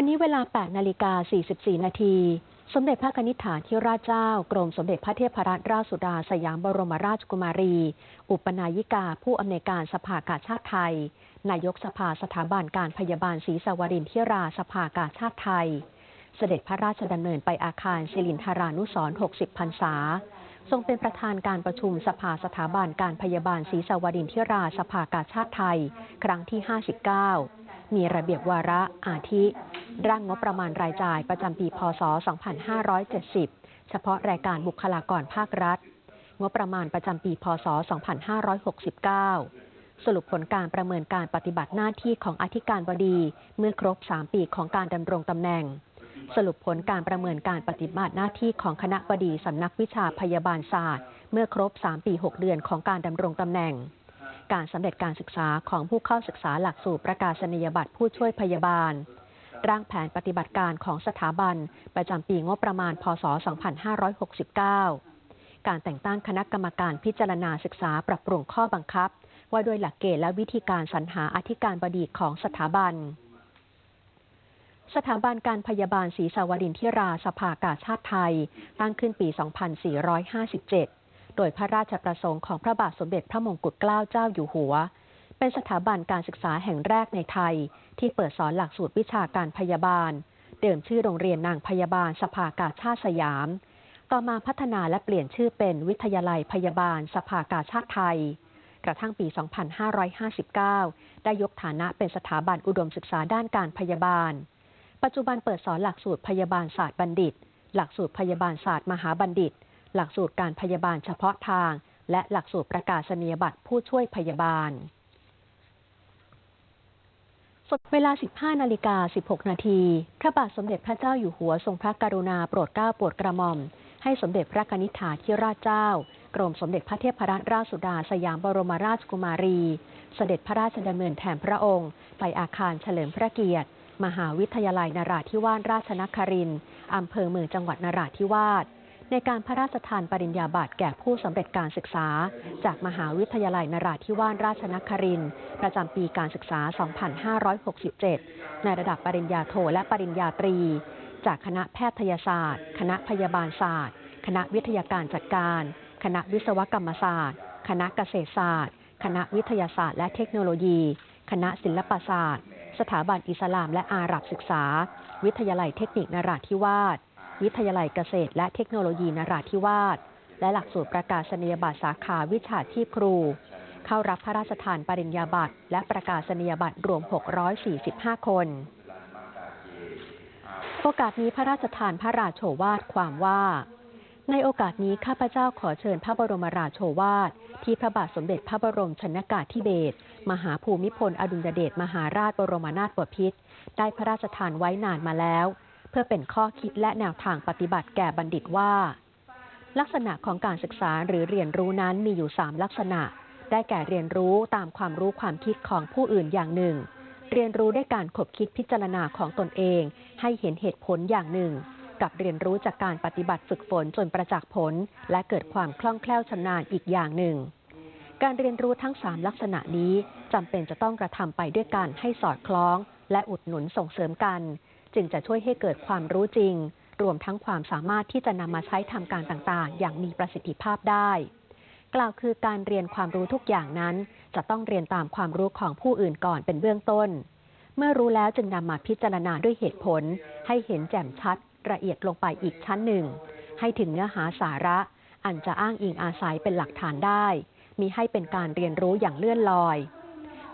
วันนี้เวลา 8 นาฬิกา 44 นาที สมเด็จพระนิษฐาธิราชเจ้า กรมสมเด็จพระเทพรัตนราชสุดาสยามบรมราชกุมารี อุปนายิกา ผู้อำนวยการสภากาชาติไทย นายกสภาสถาบันการพยาบาลศรีสวรินทร์ธิราสภากาชาติไทย เสด็จพระราชดำเนินไปอาคารศิรินทรานุสรณ์60 พรรษา ทรงเป็นประธานการประชุมสภาสถาบันการพยาบาลศรีสวรินทร์ธิราสภากาชาติไทย ครั้งที่ 59 มีระเบียบวาระอาทิ ร่างงบประมาณรายจ่ายประจำปี พศ 2570 เฉพาะรายการบุคลากรภาครัฐ งบประมาณประจำปี พศ 2569 สรุปผลการประเมินการปฏิบัติหน้าที่ของอธิการบดีเมื่อครบ 3 ปีของการดำรงตำแหน่ง สรุปผลการประเมินการปฏิบัติหน้าที่ของคณะบดีสำนักวิชาพยาบาลศาสตร์ เมื่อครบ 3 ปี 6 เดือนของการดำรงตำแหน่งการสำเร็จการศึกษาของผู้เข้าศึกษาหลักสูตรประกาศนียบัตรผู้ช่วยพยาบาล ร่างแผนปฏิบัติการของสถาบัน ประจำปีงบประมาณ พศ 2569 การแต่งตั้งคณะกรรมการพิจารณาศึกษาปรับปรุงข้อบังคับ ว่าด้วยหลักเกณฑ์และวิธีการสรรหาอธิการบดีของสถาบัน สถาบันการพยาบาลศรีสวรินทิราสภากาชาติไทย ตั้งขึ้นปี 2457 โดยพระราชประสงค์ของพระบาทสมเด็จพระมงกุฎเกล้าเจ้าอยู่หัว เป็นสถาบันการศึกษาแห่งแรกในไทย ที่เปิดสอนหลักสูตรวิชาการพยาบาล เดิมชื่อโรงเรียนนางพยาบาลสภากาชาติสยาม ต่อมาพัฒนาและเปลี่ยนชื่อเป็นวิทยาลัยพยาบาลสภากาชาติไทย กระทั่งปี 2559 ได้ยกฐานะเป็นสถาบันอุดมศึกษาด้านการพยาบาล ปัจจุบันเปิดสอนหลักสูตรพยาบาลศาสตร์บัณฑิต หลักสูตรพยาบาลศาสตร์มหาบัณฑิต หลักสูตรการพยาบาลเฉพาะทาง และหลักสูตรประกาศนียบัตรผู้ช่วยพยาบาล เวลา 15 นาฬิกา 16 นาที พระบาทสมเด็จพระเจ้าอยู่หัวทรงพระกรุณาโปรดเกล้าโปรดกระหม่อม ให้สมเด็จพระนิษฐาธิราชเจ้า กรมสมเด็จพระเทพรัตนราชสุดาสยามบรมราชกุมารี เสด็จพระราชดำเนินแทนพระองค์ ไปอาคารเฉลิมพระเกียรติ มหาวิทยาลัยนราธิวาสราชนครินทร์อำเภอเมืองจังหวัดนราธิวาส ในการพระราชทานปริญญาบัตรแก่ผู้สำเร็จการศึกษา จากมหาวิทยาลัยนราธิวาสราชนครินทร์ประจำปีการศึกษา 2567 ในระดับปริญญาโทและปริญญาตรี จากคณะแพทยศาสตร์ คณะพยาบาลศาสตร์ คณะวิทยาการจัดการ คณะวิศวกรรมศาสตร์ คณะเกษตรศาสตร์ คณะวิทยาศาสตร์และเทคโนโลยี คณะศิลปศาสตร์ สถาบันอิสลามและอาหรับศึกษา วิทยาลัยเทคนิคนราธิวาส วิทยาลัยเกษตร และเทคโนโลยีนราธิวาส และหลักสูตรประกาศนียบัตรสาขาวิชาชีพครู เข้ารับพระราชทานปริญญาบัตร และประกาศนียบัตรรวม 645 คนโอกาสนี้พระราชทานพระราโชวาทความว่า ในโอกาสนี้ข้าพเจ้าขอเชิญพระบรมราโชวาท ที่พระบาทสมเด็จพระบรมชนากาธิเบศรมหาภูมิพลอดุลยเดชมหาราชบรมนาถบพิตรได้พระราชทานไว้นานมาแล้ว พื่อเป็นข้อคิดและแนวทางปฏิบัติแก่บัณฑิตว่า ลักษณะของการศึกษาหรือเรียนรู้นั้นมีอยู่ 3 ลักษณะ ได้แก่เรียนรู้ตามความรู้ความคิดของผู้อื่นอย่างหนึ่ง เรียนรู้ด้วยการขบคิดพิจารณาของตนเอง ให้เห็นเหตุผลอย่างหนึ่ง กับเรียนรู้จากการปฏิบัติฝึกฝนจนประจักษ์ผล และเกิดความคล่องแคล่วชำนาญอีกอย่างหนึ่งการเรียนรู้ทั้ง 3 ลักษณะนี้จำเป็นจะต้องกระทำไปด้วยกันให้สอดคล้อง และอุดหนุนส่งเสริมกัน จึงจะช่วยให้เกิดความรู้จริง รวมทั้งความสามารถที่จะนำมาใช้ทำการต่างๆ อย่างมีประสิทธิภาพได้ กล่าวคือการเรียนความรู้ทุกอย่างนั้น จะต้องเรียนตามความรู้ของผู้อื่นก่อนเป็นเบื้องต้น เมื่อรู้แล้วจึงนำมาพิจารณาด้วยเหตุผล ให้เห็นแจ่มชัด ละเอียดลงไปอีกชั้นหนึ่ง ให้ถึงเนื้อหาสาระ อันจะอ้างอิงอาศัยเป็นหลักฐานได้มีให้เป็นการเรียนรู้อย่างเลื่อนลอย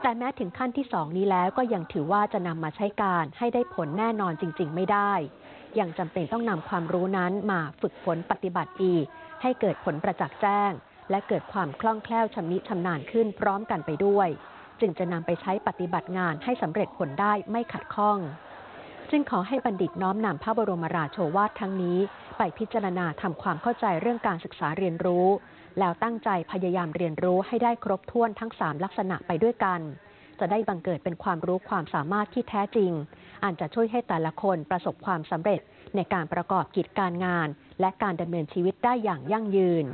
แต่แม้ถึงขั้นที่สองนี้แล้วก็ยังถือว่าจะนำมาใช้การให้ได้ผลแน่นอนจริง ๆ ไม่ได้ ยังจำเป็นต้องนำความรู้นั้นมาฝึกฝนปฏิบัติอีก ให้เกิดผลประจักษ์แจ้ง และเกิดความคล่องแคล่วชำนิชำนาญขึ้นพร้อมกันไปด้วย จึงจะนำไปใช้ปฏิบัติงานให้สำเร็จผลได้ไม่ขัดข้อง จึงขอให้บัณฑิตน้อมนำพระบรมราโชวาททั้งนี้ ไปพิจารณาทำความเข้าใจเรื่องการศึกษาเรียนรู้ แล้วตั้งใจพยายามเรียนรู้ให้ได้ครบถ้วนทั้ง 3 ลักษณะไปด้วยกัน จะได้บังเกิดเป็นความรู้ความสามารถที่แท้จริง อันจะช่วยให้แต่ละคนประสบความสำเร็จในการประกอบกิจการงาน และการดำเนินชีวิตได้อย่างยั่งยืน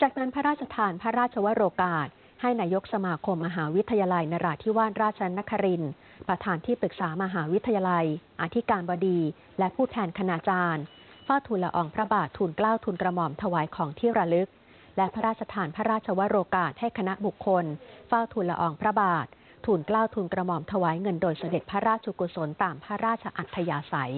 จากนั้นพระราชทานพระราชวโรกาส ให้นายกสมาคมมหาวิทยาลัยนราธิวาสราชนครินประธานที่ปรึกษามหาวิทยาลัย อธิการบดี และผู้แทนคณาจารย์ ฝ้าทูลละอองพระบาททูลเกล้าทูลกระหม่อมถวายของที่ระลึก และพระราชทานพระราชวโรกาสให้คณะบุคคล เฝ้าทูลละอองพระบาททูลเกล้าทูลกระหม่อมถวายเงินโดยเสด็จพระราชกุศลตามพระราชอัธยาศัย